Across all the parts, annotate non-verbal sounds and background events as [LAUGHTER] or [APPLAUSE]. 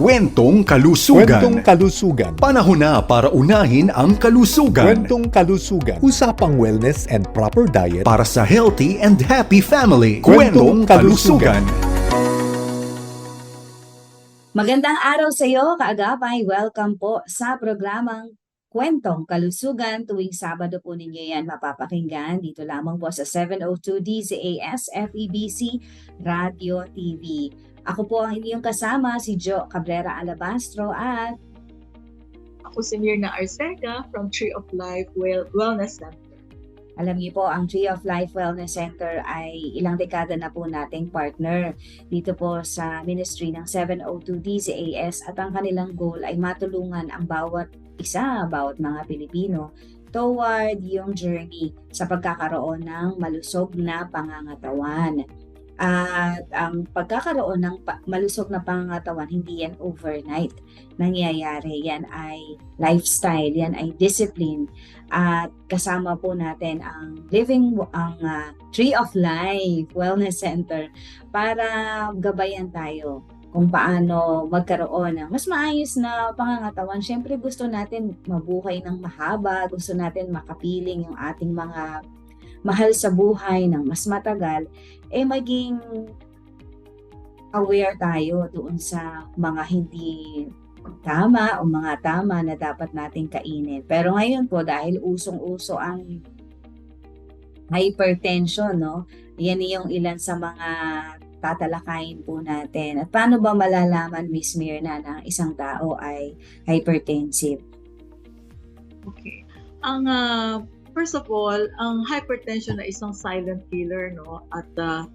Kwentong kalusugan. Kwentong kalusugan. Panahon na para unahin ang kalusugan. Kwentong kalusugan. Usapang wellness and proper diet. Para sa healthy and happy family. Kwentong kalusugan. Magandang araw sa iyo, kaagapay. Welcome po sa programang Kwentong Kalusugan. Tuwing Sabado po ninyo yan mapapakinggan dito lamang po sa 702 DZAS FEBC Radio TV. Ako po ang inyong kasama, si Jo Cabrera Alabastro at Ako si Mirna Arcega from Tree of Life Well- Wellness Center. Alam niyo po, ang Tree of Life Wellness Center ay ilang dekada na po nating partner dito po sa ministry ng 702 DZAS at ang kanilang goal ay matulungan ang bawat isa, bawat mga Pilipino toward yung journey sa pagkakaroon ng malusog na pangangatawan. At ang pagkakaroon ng pa- malusog na pangangatawan, hindi yan overnight nangyayari. Yan ay lifestyle, yan ay discipline, at kasama po natin ang Living ang ah, Tree of Life Wellness Center para gabayan tayo kung paano magkaroon ng mas maayos na pangangatawan. Siyempre gusto natin mabuhay ng mahaba, gusto natin makapiling yung ating mga mahal sa buhay ng mas matagal, eh maging aware tayo doon sa mga hindi tama o mga tama na dapat nating kainin. Pero ngayon po dahil usong-uso ang hypertension, no? Yan yung ilan sa mga tatalakayin po natin. At paano ba malalaman, Miss Mirna, na ang isang tao ay hypertensive? Okay. Ang ah, first of all, ang hypertension na isang silent killer no at ah,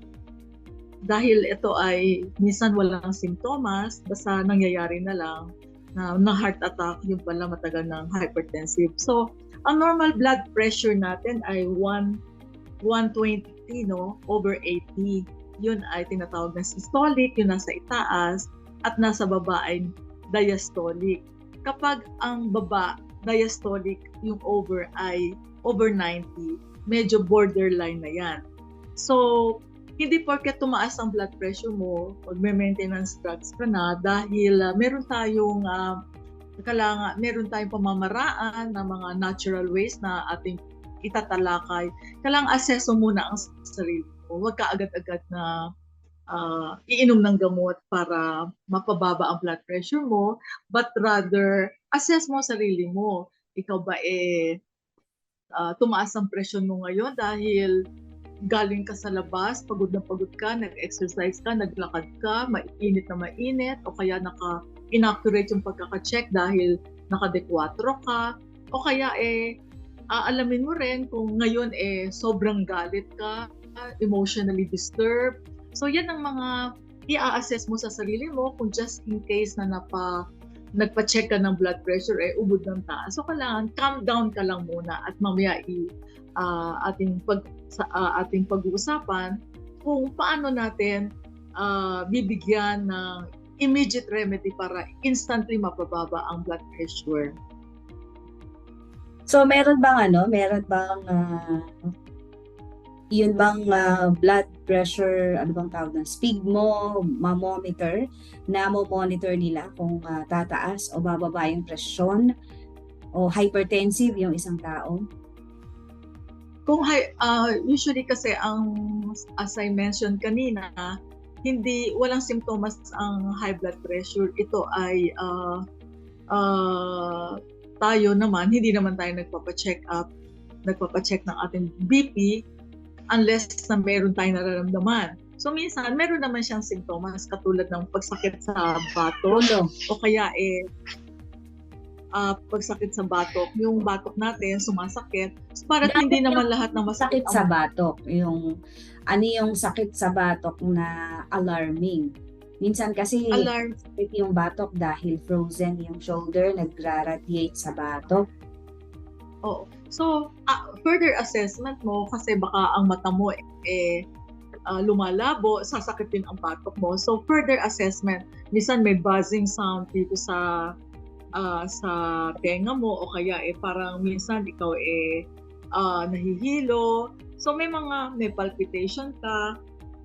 dahil ito ay minsan walang simptomas, basta nangyayari na lang na, na heart attack, yung pala matagal ng hypertensive. So, ang normal blood pressure natin ay 1 120 no over 80. Yun ay tinatawag na systolic, yun nasa itaas at nasa baba ay diastolic. Kapag ang baba diastolic, yung over ay over 90, medyo borderline na yan. So, hindi porket tumaas ang blood pressure mo, magme-maintenance drugs ka na dahil ah, meron tayong uh, kailangan, meron tayong pamamaraan na mga natural ways na ating itatalakay. Kailangan assess mo muna ang sarili mo. Huwag ka agad-agad na ah, iinom ng gamot para mapababa ang blood pressure mo, but rather assess mo sarili mo. Ikaw ba eh ah, tumaas ang presyon mo ngayon dahil galing ka sa labas, pagod na pagod ka, nag-exercise ka, naglakad ka, mainit na mainit, o kaya naka inaccurate yung pagkaka-check dahil naka-dequatro ka, o kaya eh aalamin mo rin kung ngayon eh sobrang galit ka, emotionally disturbed. So yan ang mga i-assess mo sa sarili mo kung just in case na napa nagpa-check ka ng blood pressure eh ubod ng taas. So kailangan calm down ka lang muna at mamaya i ah, ating pag sa ah, ating pag-uusapan kung paano natin ah, bibigyan ng immediate remedy para instantly mapababa ang blood pressure. So, meron bang ano, meron bang ah, yun bang ah, blood pressure, ano bang tawag ng sphygmo, mammometer, na mo-monitor nila kung ah, tataas o bababa yung presyon o hypertensive yung isang tao? Kung ah, usually kasi ang as I mentioned kanina, hindi walang simptomas ang high blood pressure. Ito ay ah, ah, tayo naman hindi naman tayo nagpapa-check up, nagpapa-check ng ating BP unless na meron tayong nararamdaman. So minsan meron naman siyang simptomas katulad ng pagsakit sa batok Ulo. o kaya eh ah, pagsakit sa batok, yung batok natin sumasakit. So, para hindi naman lahat ng masakit Sakit sa batok, yung ano yung sakit sa batok na alarming. Minsan kasi alarm sakit yung batok dahil frozen yung shoulder, nagra-radiate sa batok. Oo. So, ah, further assessment mo kasi baka ang mata mo eh ah, lumalabo, sasakit din ang batok mo. So, further assessment, minsan may buzzing sound dito sa ah, sa tenga mo o kaya eh parang minsan ikaw eh ah, nahihilo. So, may mga may palpitation ka,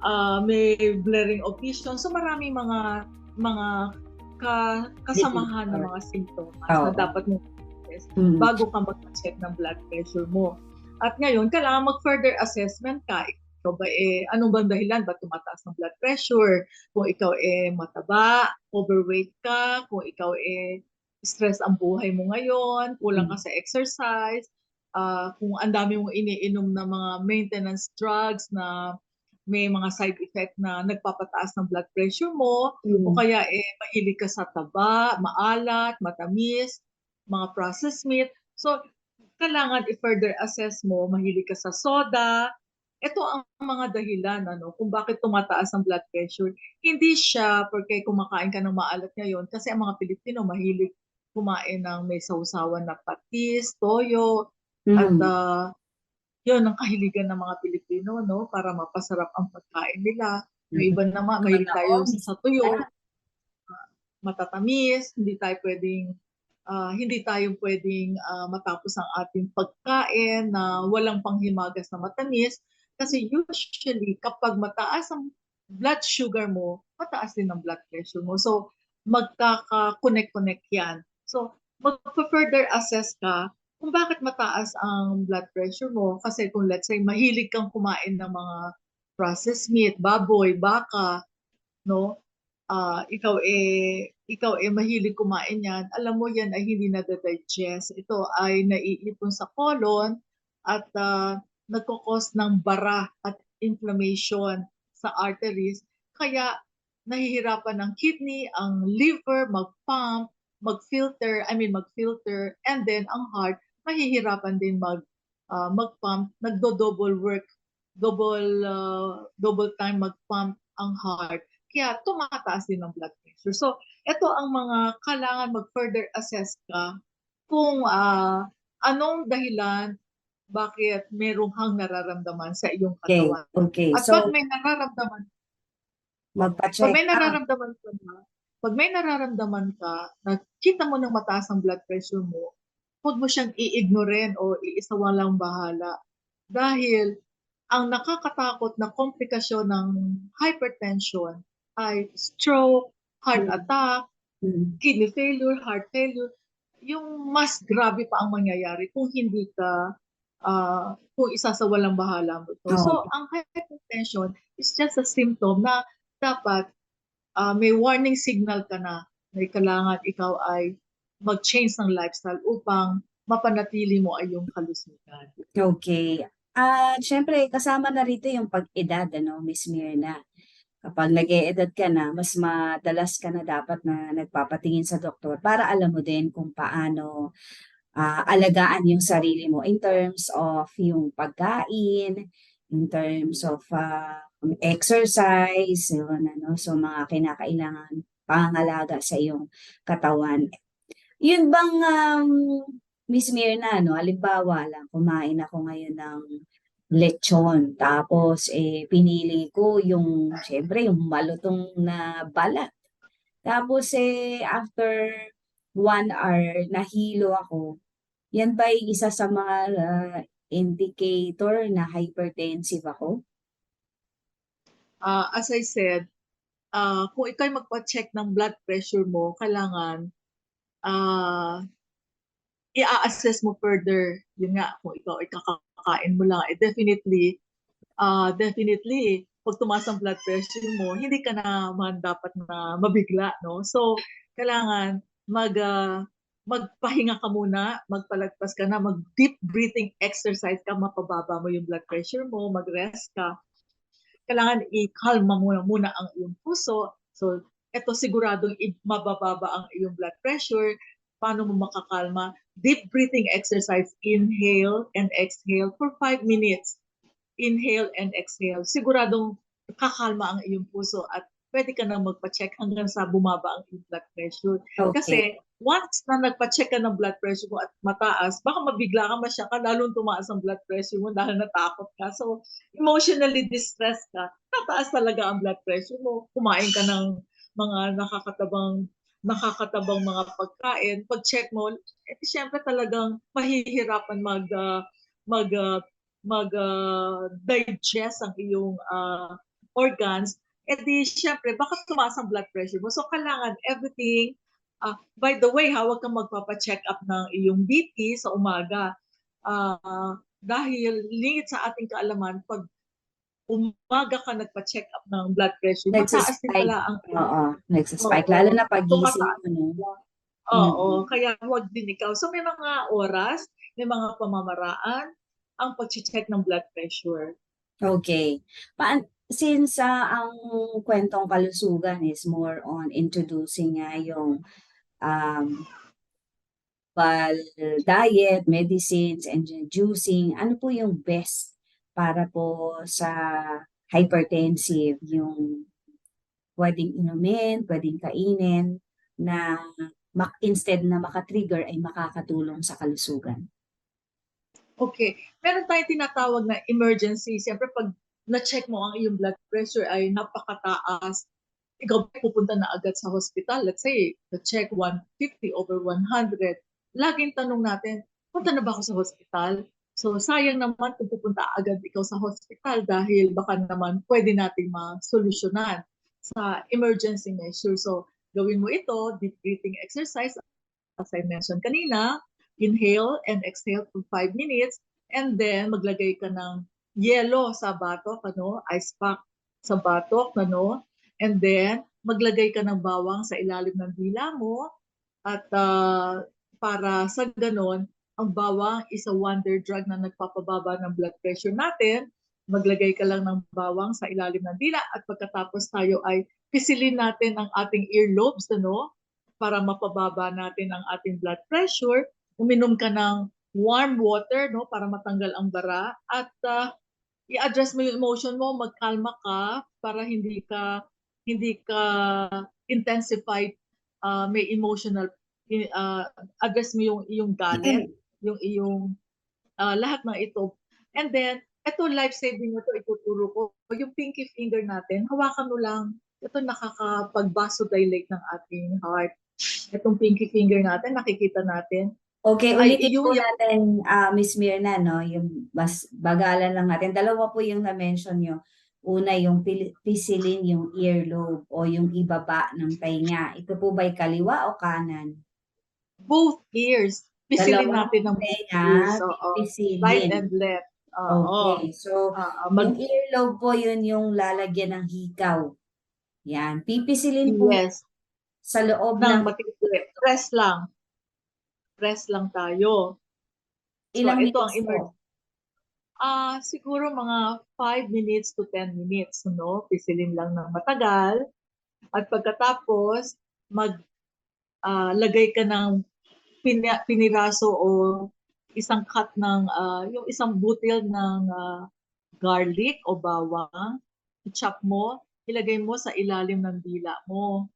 ah, may blaring of vision. So, maraming mga mga ka, kasamahan ng mga symptoms Oo. na dapat mo test Mm. bago ka mag-check ng blood pressure mo. At ngayon, kailangan mag-further assessment ka. Ikaw ba eh, anong bang dahilan? Ba't tumataas ng blood pressure? Kung ikaw eh mataba, overweight ka, kung ikaw eh stress ang buhay mo ngayon, kulang ka sa exercise, ah, kung ang dami mong iniinom na mga maintenance drugs na may mga side effect na nagpapataas ng blood pressure mo, o Mm. kaya eh mahilig ka sa taba, maalat, matamis, mga processed meat. So, kailangan i-further assess mo, mahilig ka sa soda. Ito ang mga dahilan ano, kung bakit tumataas ang blood pressure. Hindi siya porque kumakain ka ng maalat ngayon kasi ang mga Pilipino mahilig kumain ng may sausawan na patis, toyo, at Mm. ah, yun ang kahiligan ng mga Pilipino no para mapasarap ang pagkain nila. Yung iba naman mahilig tayo sa tuyo, [LAUGHS] ah, matatamis, hindi tayo pwedeng ah, hindi tayo pwedeng ah, matapos ang ating pagkain na walang panghimagas na matamis kasi usually kapag mataas ang blood sugar mo, mataas din ang blood pressure mo. So magkaka-connect-connect yan. So mag-further assess ka kung bakit mataas ang blood pressure mo. Kasi kung let's say mahilig kang kumain ng mga processed meat, baboy, baka, no? Ah, ikaw eh ikaw eh mahilig kumain yan, alam mo yan ay hindi na-digest. Ito ay naiipon sa colon at uh, nagkukos ng bara at inflammation sa arteries. Kaya nahihirapan ng kidney, ang liver mag-pump, mag-filter, I mean mag-filter, and then ang heart mahihirapan din mag ah, mag-pump, nagdo-double work, double ah, double time mag-pump ang heart. Kaya tumataas din ang blood pressure. So, ito ang mga kailangan mag-further assess ka kung ah, anong dahilan bakit merong hang nararamdaman sa iyong Okay, katawan. okay. At So, pag may nararamdaman magpa-check pag may nararamdaman ka na, pag may nararamdaman ka, na kita mo ng mataas ang blood pressure mo, huwag mo siyang i-ignoren o iisawa lang bahala. Dahil ang nakakatakot na komplikasyon ng hypertension ay stroke, heart Mm. attack, Mm. kidney failure, heart failure. Yung mas grabe pa ang mangyayari kung hindi ka ah, kung isa sa walang bahala mo to. Oo. So, ang hypertension is just a symptom na dapat ah, may warning signal ka na na kailangan ikaw ay mag-change ng lifestyle upang mapanatili mo ay yung kalusugan. Okay. At syempre, kasama na rito yung pag-edad, ano, Miss Mirna. Kapag nag-e-edad ka na, mas madalas ka na dapat na nagpapatingin sa doktor para alam mo din kung paano ah, alagaan yung sarili mo in terms of yung pagkain, in terms of ah, exercise, yun, ano, so mga kinakailangan pangangalaga sa iyong katawan. Yun bang um, Miss Mirna, no, halimbawa lang, kumain ako ngayon ng lechon, tapos eh, pinili ko yung, syempre, yung malutong na balat. Tapos eh, after one hour, nahilo ako. Yan ba isa sa mga ah, indicator na hypertensive ako? Ah, as I said, ah, kung ikaw magpa-check ng blood pressure mo, kailangan ah, i-assess mo further. Yun nga, kung ikaw ay kakakain mo lang, eh definitely, ah, definitely, pag tumaas ang blood pressure mo, hindi ka naman dapat na mabigla, no? So, kailangan mag, ah, magpahinga ka muna, magpalagpas ka na, mag-deep breathing exercise ka, mapababa mo yung blood pressure mo, mag-rest ka. Kailangan i-calma mo muna ang iyong puso. So, eto siguradong mabababa ang iyong blood pressure. Paano mo makakalma? Deep breathing exercise, inhale and exhale for 5 minutes. Inhale and exhale. Siguradong kakalma ang iyong puso at pwede ka na magpa-check hanggang sa bumaba ang iyong blood pressure. Okay. Kasi once na nagpa-check ka ng blood pressure mo at mataas, baka mabigla ka masya ka, lalong tumaas ang blood pressure mo dahil natakot ka. So, emotionally distressed ka, tataas talaga ang blood pressure mo. Kumain ka ng mga nakakatabang nakakatabang mga pagkain. Pag check mo, eh, syempre talagang mahihirapan mag ah, mag ah, mag ah, digest ang iyong ah, organs eh di syempre baka tumaas ang blood pressure mo. So kailangan everything ah, by the way, ha, huwag kang magpapa-check up ng iyong BP sa umaga. Ah, dahil lingit sa ating kaalaman pag umaga ka nagpa-check up ng blood pressure, mataas din pala ang Oo, nagsispike. Lalo na pag gising Tumataas. mo. no? Oo, Mm. kaya huwag din ikaw. So may mga oras, may mga pamamaraan ang pag-check ng blood pressure. Okay. Paan, since ah, ang kwentong kalusugan is more on introducing nga yung um, well, diet, medicines, and juicing, ano po yung best para po sa hypertensive, yung pwedeng inumin, pwedeng kainin, na instead na makatrigger ay makakatulong sa kalusugan. Okay. Meron tayong tinatawag na emergency. Siyempre, pag na-check mo ang iyong blood pressure ay napakataas, ikaw pupunta na agad sa hospital. Let's say, na-check 150 over 100. Laging tanong natin, punta na ba ako sa hospital? So, sayang naman kung pupunta agad ikaw sa hospital dahil baka naman pwede nating masolusyonan sa emergency measure. So, gawin mo ito, deep breathing exercise, as I mentioned kanina, inhale and exhale for 5 minutes and then maglagay ka ng yelo sa batok, ano, ice pack sa batok, ano, and then maglagay ka ng bawang sa ilalim ng dila mo at ah, para sa ganon, ang bawang is a wonder drug na nagpapababa ng blood pressure natin. Maglagay ka lang ng bawang sa ilalim ng dila at pagkatapos tayo ay pisilin natin ang ating earlobes, ano, para mapababa natin ang ating blood pressure uminom ka ng warm water no para matanggal ang bara at ah, i-address mo yung emotion mo, magkalma ka para hindi ka hindi ka intensified ah, may emotional ah, address mo yung iyong galit, yung iyong ah, lahat ng ito. And then ito life saving na to ituturo ko. Yung pinky finger natin, hawakan mo lang. Ito nakakapag-vasodilate ng ating heart. Itong pinky finger natin, nakikita natin, Okay, Ay, ulitin yung- po natin, ah, Miss Mirna, no, yung bas, bagalan lang natin. Dalawa po yung na-mention nyo. Una, yung pisilin, yung earlobe o yung ibaba ng tainga. Ito po ba'y kaliwa o kanan? both ears. Pisilin Dalawang natin ang Tenga, ears. Oo. pisilin. Right and left. Okay, so mag- yung earlobe po yun yung lalagyan ng hikaw. Yan, pipisilin po yes. sa loob ng matindi. Press lang. Press lang tayo. ilang ito ang po. Ah, siguro mga 5 minutes to 10 minutes, no? Pisilin lang ng matagal. At pagkatapos, mag ah, lagay ka ng pina- piniraso o isang cut ng ah, yung isang butil ng ah, garlic o bawang. I-chop mo, ilagay mo sa ilalim ng dila mo.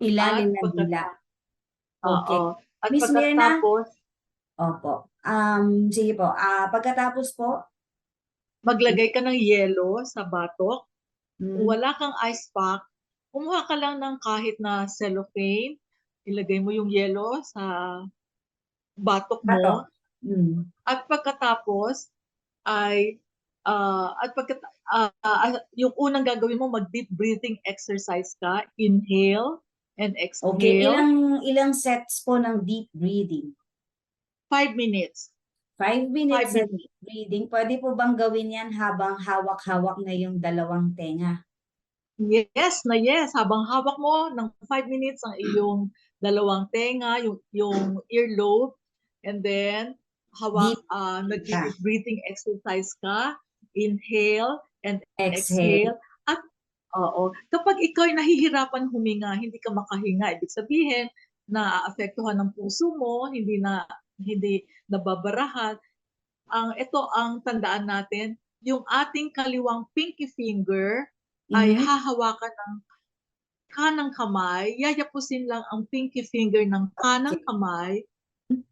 Ilalim At ng pagka- dila. Okay. Oo. At Miss Mirna? pagkatapos, Opo. Um, sige po. Ah, pagkatapos po, maglagay ka ng yelo sa batok. Kung mm, wala kang ice pack, kumuha ka lang ng kahit na cellophane, ilagay mo yung yelo sa batok mo. Batok. mm, At pagkatapos ay ah, at pagkat ah, ah, yung unang gagawin mo mag deep breathing exercise ka, inhale and exhale. Okay, ilang ilang sets po ng deep breathing? Five minutes. Five minutes Five breathing. Pwede po bang gawin yan habang hawak-hawak na yung dalawang tenga? Yes na yes. Habang hawak mo ng 5 minutes ang iyong dalawang tenga, yung, yung earlobe, and then hawak, Deep uh, nag ka. breathing exercise ka, inhale and Exhale. exhale. At oo, kapag ikaw ay nahihirapan huminga, hindi ka makahinga, ibig sabihin na aapektuhan ng puso mo, hindi na hindi nababarahan. Ang ito ang tandaan natin, yung ating kaliwang pinky finger ay Mhm. hahawakan ng kanang kamay, yayapusin lang ang pinky finger ng kanang kamay.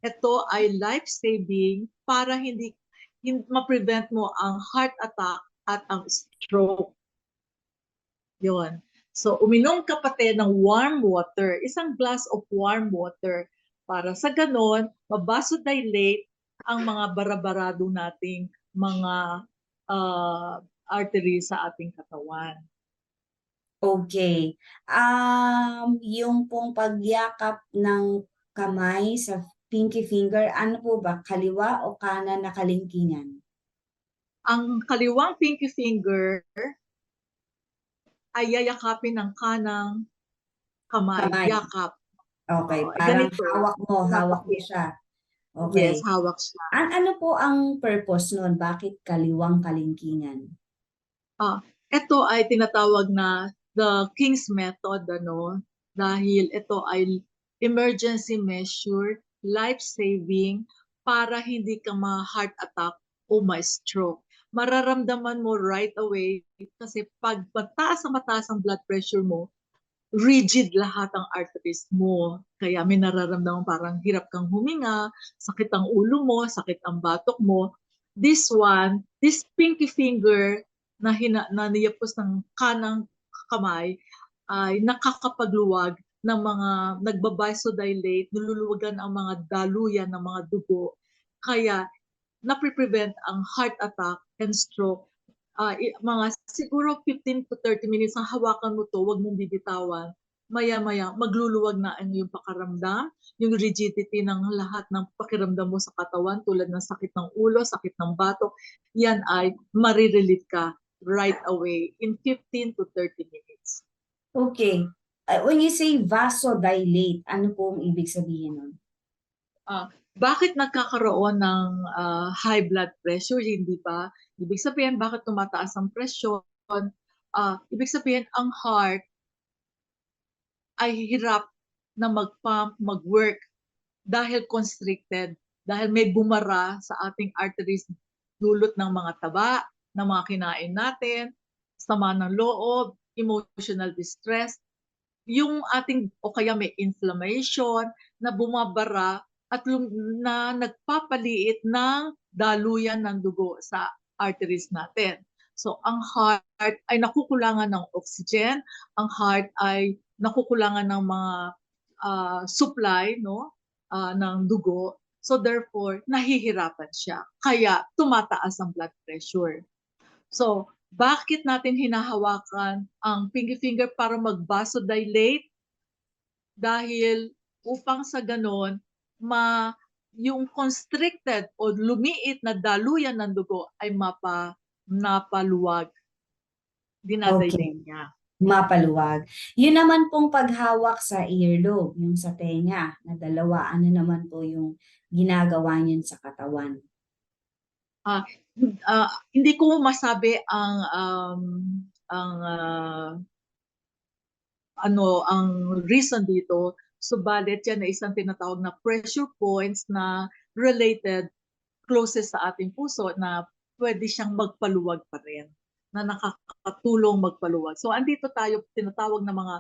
Ito ay life-saving para hindi, hindi ma-prevent mo ang heart attack at ang stroke. Yun. So, uminom ka pati ng warm water, isang glass of warm water para sa ganon, mabasodilate ang mga barabarado nating mga ah, artery sa ating katawan. Okay. Um, yung pong pagyakap ng kamay sa pinky finger, ano po ba? Kaliwa o kanan na kalingkingan? Ang kaliwang pinky finger ay yayakapin ng kanang kamay. Kamay. Yakap. Okay, Oo, parang ganito. hawak mo, hawak mo siya. Okay. Yes, hawak siya. An- ano po ang purpose nun? Bakit kaliwang kalingkingan? Ito ay tinatawag na the King's Method, ano, dahil ito ay emergency measure, life-saving, para hindi ka ma-heart attack o ma-stroke. Mararamdaman mo right away kasi pag mataas ang mataas ang blood pressure mo, rigid lahat ang arteries mo. Kaya may nararamdaman parang hirap kang huminga, sakit ang ulo mo, sakit ang batok mo. This one, this pinky finger na, hina, na niyapos ng kanang kamay ay nakakapagluwag ng mga nagbabasodilate, niluluwagan ang mga daluyan ng mga dugo. Kaya napiprevent ang heart attack and stroke. I- mga siguro 15 to 30 minutes ang hawakan mo to, wag mong bibitawan. Maya-maya, magluluwag na ang iyong pakaramdam, yung rigidity ng lahat ng pakiramdam mo sa katawan tulad ng sakit ng ulo, sakit ng batok, yan ay marirelieve ka right away in 15 to 30 minutes. Okay. Uh, when you say vasodilate, ano po ang ibig sabihin nun? Bakit nagkakaroon ng ah, high blood pressure? Hindi ba? Ibig sabihin, bakit tumataas ang presyon? Ah, ibig sabihin, ang heart ay hirap na mag-pump, mag-work dahil constricted, dahil may bumara sa ating arteries dulot ng mga taba, ng mga kinain natin, sama ng loob, emotional distress, yung ating o kaya may inflammation na bumabara at na nagpapaliit ng daluyan ng dugo sa arteries natin. So ang heart ay nakukulangan ng oxygen, ang heart ay nakukulangan ng mga ah, supply no ah, ng dugo. So therefore nahihirapan siya. Kaya tumataas ang blood pressure. So bakit natin hinahawakan ang pinky finger para mag-vasodilate? Dahil upang sa ganon, ma yung constricted o lumiit na daluyan ng dugo ay mapa napaluwag. Dinadilate niya. Mapaluwag. Yun naman pong paghawak sa earlobe, yung sa tenga, na dalawa, ano naman po yung ginagawa niyan sa katawan? Ah, hindi ko masabi ang um, ang ah, ano ang reason dito subalit yan ay isang tinatawag na pressure points na related closest sa ating puso na pwede siyang magpaluwag pa rin na nakakatulong magpaluwag. So andito tayo tinatawag na mga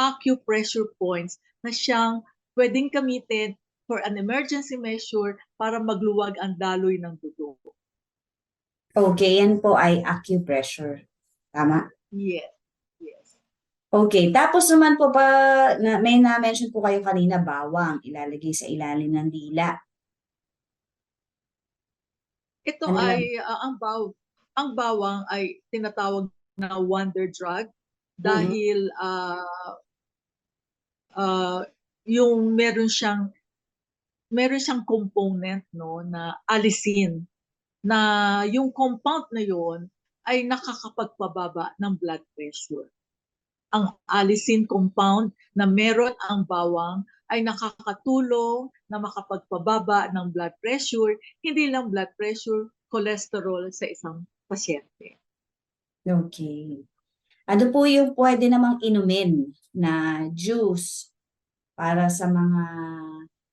acupressure points na siyang pwedeng gamitin for an emergency measure para magluwag ang daloy ng dugo. Okay, yan po ay acupressure. Tama? Yes. Yes. Okay, tapos naman po pa, na, may na-mention po kayo kanina, bawang, ilalagay sa ilalim ng dila. Ito Ano ay ah, ang baw ang bawang ay tinatawag na wonder drug dahil ah ah, yung meron siyang meron siyang component no na alisin na yung compound na yon ay nakakapagpababa ng blood pressure. Ang alisin compound na meron ang bawang ay nakakatulong na makapagpababa ng blood pressure, hindi lang blood pressure, cholesterol sa isang pasyente. Okay. Ano po yung pwede namang inumin na juice para sa mga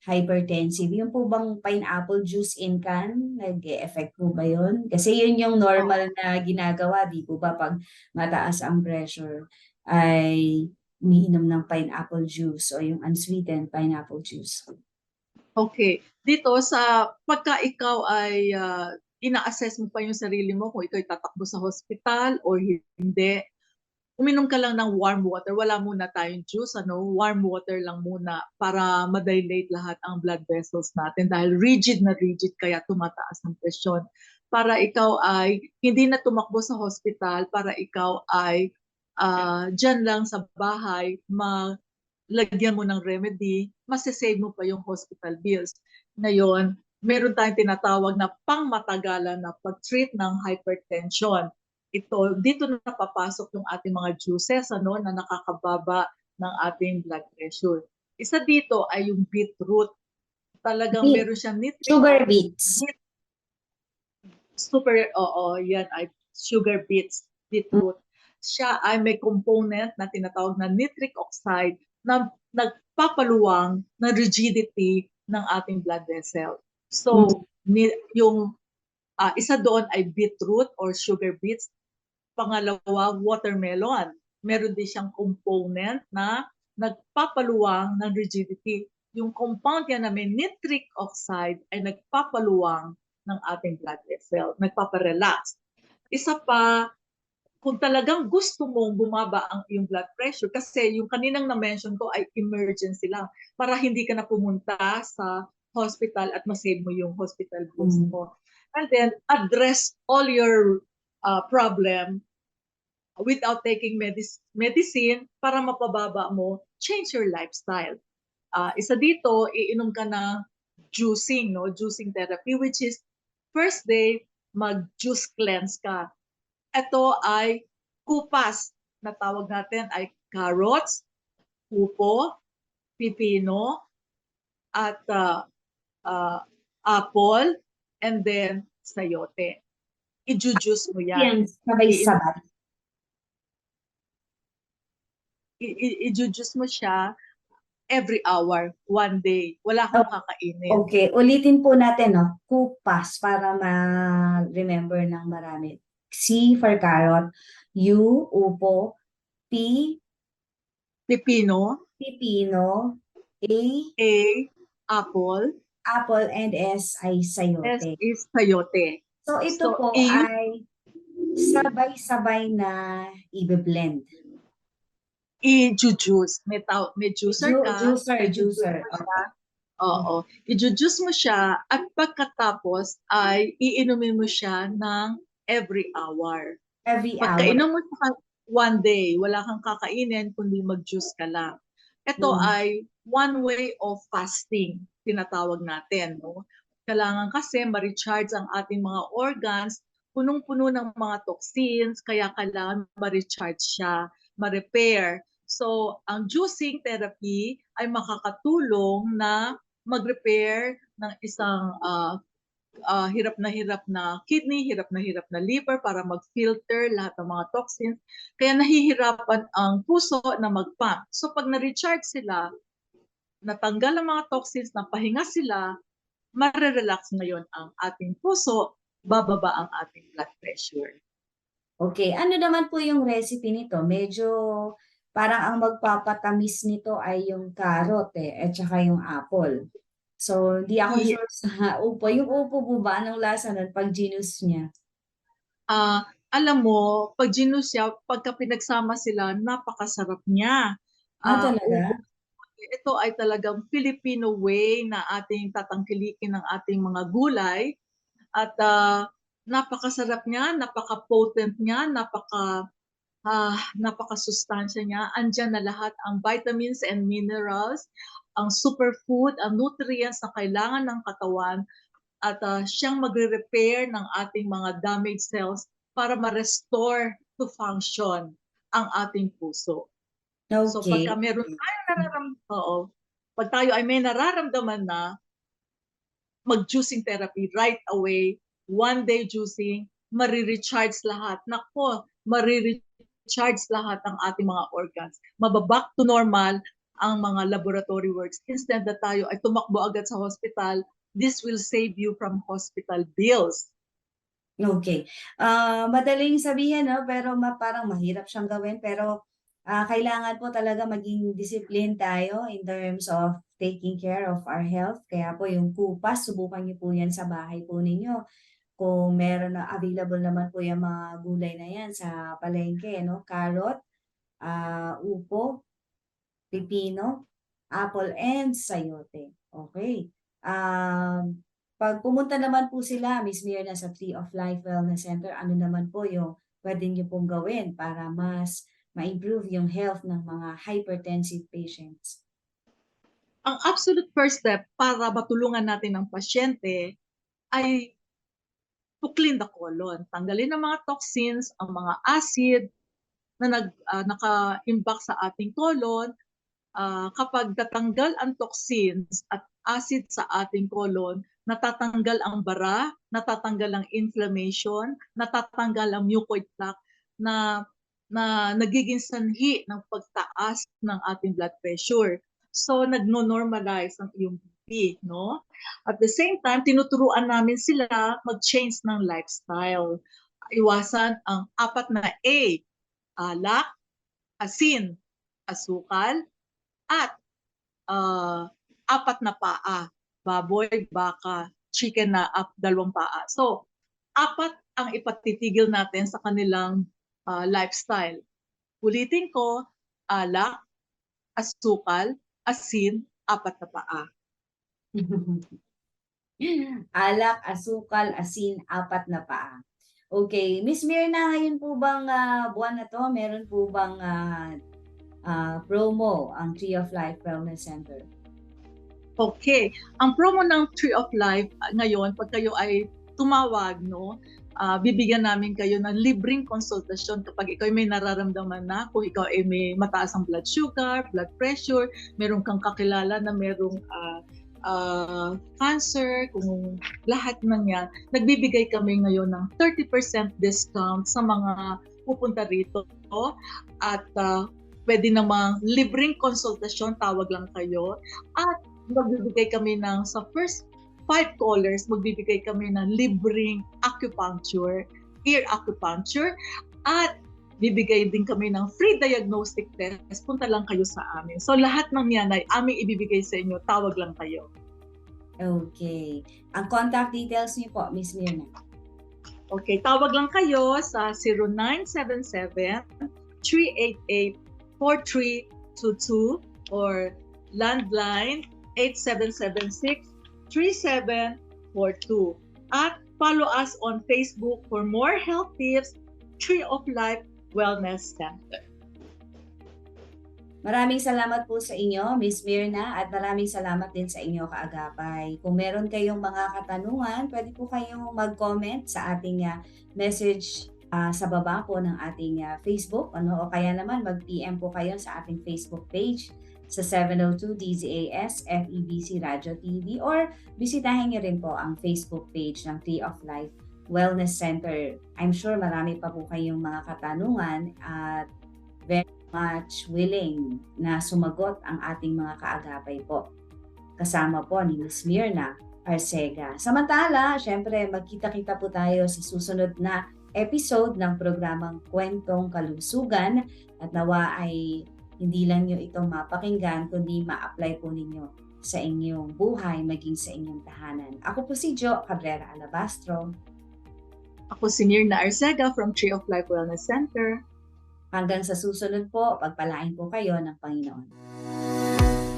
hypertensive? Yung po bang pineapple juice in can, nag-e-effect po ba yun? Kasi yun yung normal na ginagawa, di po ba pag mataas ang pressure ay umiinom ng pineapple juice o yung unsweetened pineapple juice. Okay. Dito sa pagka ikaw ay ah, ina-assess mo pa yung sarili mo kung ikaw tatakbo sa hospital or hindi, uminom ka lang ng warm water. Wala muna tayong juice, ano, warm water lang muna para madilate lahat ang blood vessels natin dahil rigid na rigid kaya tumataas ang presyon. Para ikaw ay hindi na tumakbo sa hospital, para ikaw ay ah dyan lang sa bahay, malagyan mo ng remedy, masasave mo pa yung hospital bills. Ngayon, meron tayong tinatawag na pangmatagalan na pag-treat ng hypertension. Ito, dito na napapasok yung ating mga juices ano, na nakakababa ng ating blood pressure. Isa dito ay yung beetroot. Talagang Beet. meron siyang nitric Sugar beets. super, oo, yan ay sugar beets, beetroot. Siya ay may component na tinatawag na nitric oxide na nagpapaluwang ng rigidity ng ating blood vessel. So, ni, yung ah, isa doon ay beetroot or sugar beets. Pangalawa, watermelon. Meron din siyang component na nagpapaluwang ng rigidity. Yung compound yan na may nitric oxide ay nagpapaluwang ng ating blood vessel, nagpaparelax. Isa pa, kung talagang gusto mong bumaba ang iyong blood pressure, kasi yung kaninang na-mention ko ay emergency lang, para hindi ka na pumunta sa hospital at masave mo yung hospital bills Mm. mo. And then, address all your uh, problem without taking medis- medicine para mapababa mo, change your lifestyle. Ah, isa dito, iinom ka ng juicing, no? Juicing therapy, which is first day, mag-juice cleanse ka. Ito ay kupas, na tawag natin ay carrots, upo, pipino, at ah, ah, apple, and then sayote. I-juice mo yan. Yan, sabay-sabay. I-juice mo siya every hour, one day. Wala kang kakainin. Okay, ulitin po natin, no? Kupas para ma-remember ng marami. C for carrot, U, upo, P, Pipino, pipino, A, A, apple, apple, and S ay S sayote. is sayote. So ito So, po A- ay sabay-sabay na i-blend. I-juice. May, taw- may juicer Ju- ka. juicer, juicer. Oo. I-juice mo siya at pagkatapos ay iinumin mo siya ng every hour. Every hour. Pagkainom mo siya one day, wala kang kakainin kundi mag-juice ka lang. Ito Mm. ay one way of fasting, tinatawag natin. No? Kailangan kasi ma-recharge ang ating mga organs, punong-puno ng mga toxins, kaya kailangan ma-recharge siya, ma-repair. So, ang juicing therapy ay makakatulong na mag-repair ng isang ah, ah, hirap na hirap na kidney, hirap na hirap na liver para mag-filter lahat ng mga toxins. Kaya nahihirapan ang puso na mag-pump. So pag na-recharge sila, natanggal ang mga toxins, napahinga sila, marirelax ngayon ang ating puso, bababa ang ating blood pressure. Okay, ano naman po yung recipe nito? Medyo parang ang magpapatamis nito ay yung carrot eh, at saka yung apple. So, hindi ako Ye- sure sa [LAUGHS] upo. Yung upo po ba, anong lasa nun pag ginus niya? Ah, alam mo, pag ginus siya, pagka pinagsama sila, napakasarap niya. Ah, Ah, talaga? ito ay talagang Filipino way na ating tatangkilikin ng ating mga gulay at ah, napakasarap niya, napaka-potent niya, napaka ah, napakasustansya niya. Andiyan na lahat ang vitamins and minerals, ang superfood, ang nutrients na kailangan ng katawan at ah, siyang magre-repair ng ating mga damaged cells para ma-restore to function ang ating puso. So Okay. pagka meron tayo nararam oo, pag tayo ay may nararamdaman na mag-juicing therapy right away, one day juicing, marirecharge lahat. Nako, marirecharge lahat ang ating mga organs. Mababack to normal ang mga laboratory works. Instead na tayo ay tumakbo agad sa hospital, this will save you from hospital bills. Okay. Ah, madaling sabihin, no? Pero ma parang mahirap siyang gawin. Pero ah, kailangan po talaga maging discipline tayo in terms of taking care of our health. Kaya po yung kupas, subukan niyo po yan sa bahay po ninyo. Kung meron na available naman po yung mga gulay na yan sa palengke, no? Carrot, ah, upo, pipino, apple, and sayote. Okay. Um, pag pumunta naman po sila, Miss Mirna, sa Tree of Life Wellness Center, ano naman po yung pwede niyo pong gawin para mas ma-improve yung health ng mga hypertensive patients? ang absolute first step para matulungan natin ang pasyente ay to clean the colon. Tanggalin ang mga toxins, ang mga acid na nag, ah, naka-imbak sa ating colon. Ah, kapag natanggal ang toxins at acid sa ating colon, natatanggal ang bara, natatanggal ang inflammation, natatanggal ang mucoid plaque na na nagiging sanhi ng pagtaas ng ating blood pressure. So, nagno-normalize ang iyong BP, no? At the same time, tinuturuan namin sila mag-change ng lifestyle. Iwasan ang apat na A, alak, asin, asukal, at ah, apat na paa, baboy, baka, chicken na up, dalawang paa. So, apat ang ipatitigil natin sa kanilang ah, lifestyle. Ulitin ko, alak, asukal, asin, apat na paa. [LAUGHS] Alak, asukal, asin, apat na paa. Okay, Miss Mirna, ngayon po bang ah, buwan na to, meron po bang ah, ah, promo ang Tree of Life Wellness Center? Okay. Ang promo ng Tree of Life ngayon, pag kayo ay tumawag, no, ah, bibigyan namin kayo ng libreng konsultasyon kapag ikaw ay may nararamdaman na, kung ikaw ay may mataas ang blood sugar, blood pressure, meron kang kakilala na merong ah, ah, cancer, kung lahat ng yan, nagbibigay kami ngayon ng 30% discount sa mga pupunta rito at ah, pwede namang libreng konsultasyon, tawag lang kayo. At magbibigay kami ng sa first five callers, magbibigay kami ng libreng acupuncture, ear acupuncture, at bibigay din kami ng free diagnostic test. Punta lang kayo sa amin. So lahat ng yan ay aming ibibigay sa inyo. Tawag lang kayo. Okay. Ang contact details niyo po, Miss Mirna. Okay, tawag lang kayo sa 0977-388-4322 or landline 8776-3742. At follow us on Facebook for more health tips, Tree of Life Wellness Center. Maraming salamat po sa inyo, Miss Mirna, at maraming salamat din sa inyo, Kaagapay. Kung meron kayong mga katanungan, pwede po kayong mag-comment sa ating ah, message ah, sa baba po ng ating ah, Facebook, ano, o kaya naman mag-PM po kayo sa ating Facebook page sa 702 DZAS FEBC Radio TV or bisitahin niyo rin po ang Facebook page ng Tree of Life Wellness Center. I'm sure marami pa po kayong mga katanungan at very much willing na sumagot ang ating mga kaagapay po. Kasama po ni Miss Mirna Arcega. Samantala, syempre magkita-kita po tayo sa susunod na episode ng programang Kwentong Kalusugan at nawa ay hindi lang nyo ito mapakinggan kundi ma-apply po ninyo sa inyong buhay maging sa inyong tahanan. Ako po si Jo Cabrera Alabastro. Ako si Nirna Arcega from Tree of Life Wellness Center. Hanggang sa susunod po, pagpalain po kayo ng Panginoon.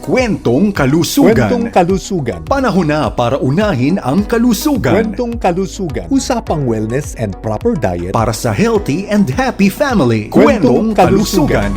Kwentong kalusugan. Kwentong kalusugan. Panahon na para unahin ang kalusugan. Kwentong kalusugan. Usapang wellness and proper diet. Para sa healthy and happy family. Kwentong Kwentong kalusugan.